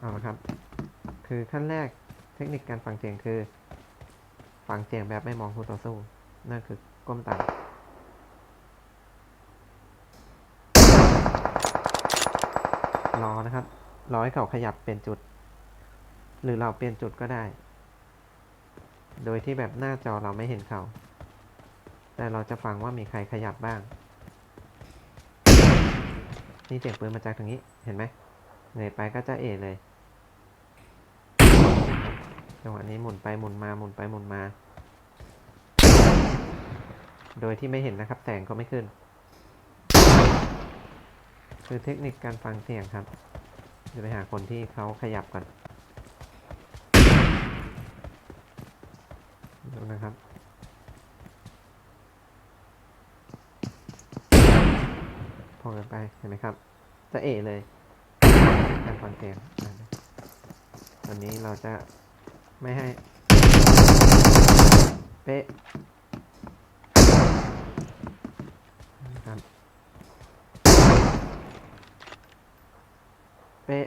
เอาละครับ คือขั้นแรกเทคนิคการฟังเสียงคือ ฟังเสียงแบบไม่มองคู่ต่อสู้ นั่นคือก้มต่ำรอนะครับ รอให้เขาขยับเปลี่ยนจุด หรือเราเปลี่ยนจุดก็ได้ โดยที่แบบหน้าจอเราไม่เห็นเขา แต่เราจะฟังว่ามีใครขยับบ้าง นี่เสียงปืนมาจากทางนี้ เห็นไหมเหนื่อยไปก็จะเอเลย จังหวะนี้หมุนไปหมุนมาหมุนไปหมุนมา โดยที่ไม่เห็นนะครับแสงก็ไม่ขึ้น คือเทคนิคการฟังเสียงครับ จะไปหาคนที่เขาขยับก่อนดูนะครับพอกันไปเห็นไหมครับ จะเอเลยการฟังเสียงตอนนี้เราจะ ไม่ให้ เป๊ะนะครับเป๊ะ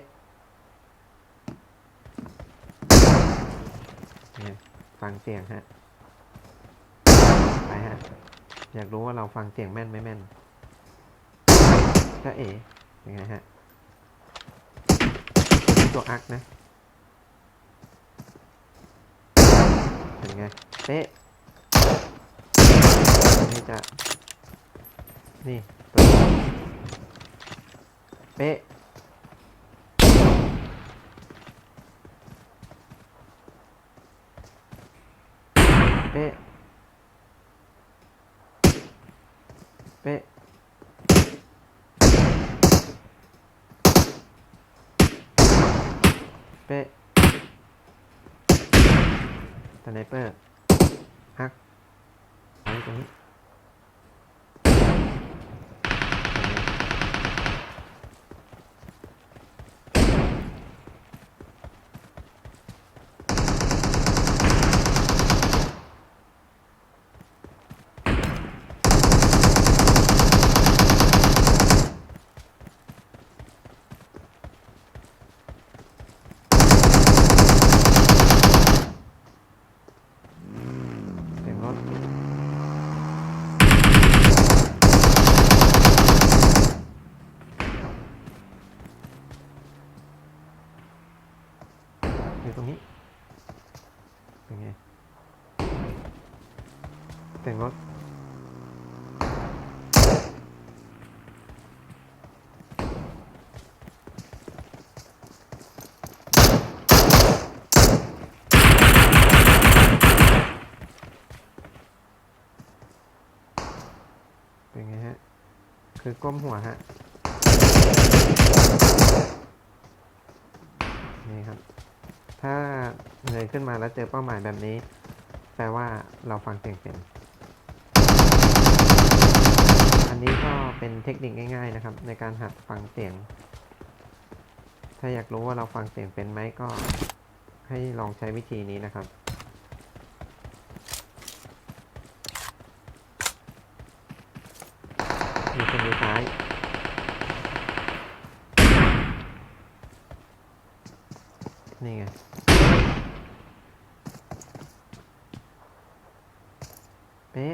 เนี่ยฟังเสียงฮะ ไปฮะ อยากรู้ว่าเราฟังเสียงแม่นไม่แม่นถ้าเอ๋ยังไงฮะตัวอักนะ เป็น ไงเป๊ะนนี่จะนี่ตัวเป๊ะเป๊ะ เป๊ะ เป๊ะส ไนเปอร์ฮักอาไว้ตรงนี้เสียงรถ อยู่ตรงนี้เป็นไงเสียงรถเป็นไงฮะ คือก้มหัวฮะ นี่ครับ ถ้าเงยขึ้นมาแล้วเจอเป้าหมายแบบนี้ แปลว่าเราฟังเสียงเป็น อันนี้ก็เป็นเทคนิคง่าย ๆนะครับ ในการหัดฟังเสียง ถ้าอยากรู้ว่าเราฟังเสียงเป็นไหมก็ให้ลองใช้วิธีนี้นะครับมีคนอยู่ซ้ายนี่ไง เป๊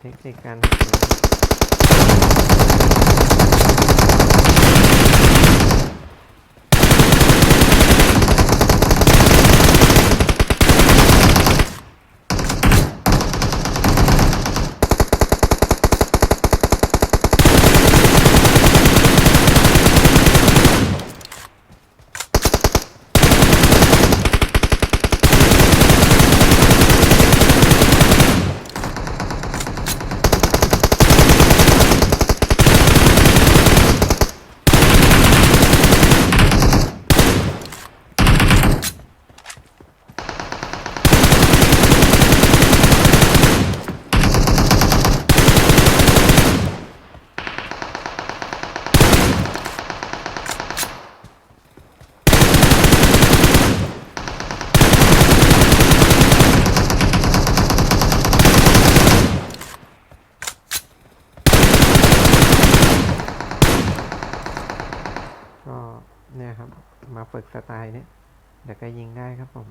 เทคนิคการ ครับ มาฝึกสไตล์เนี้ยเดี๋ยวก็ยิงได้ครับผม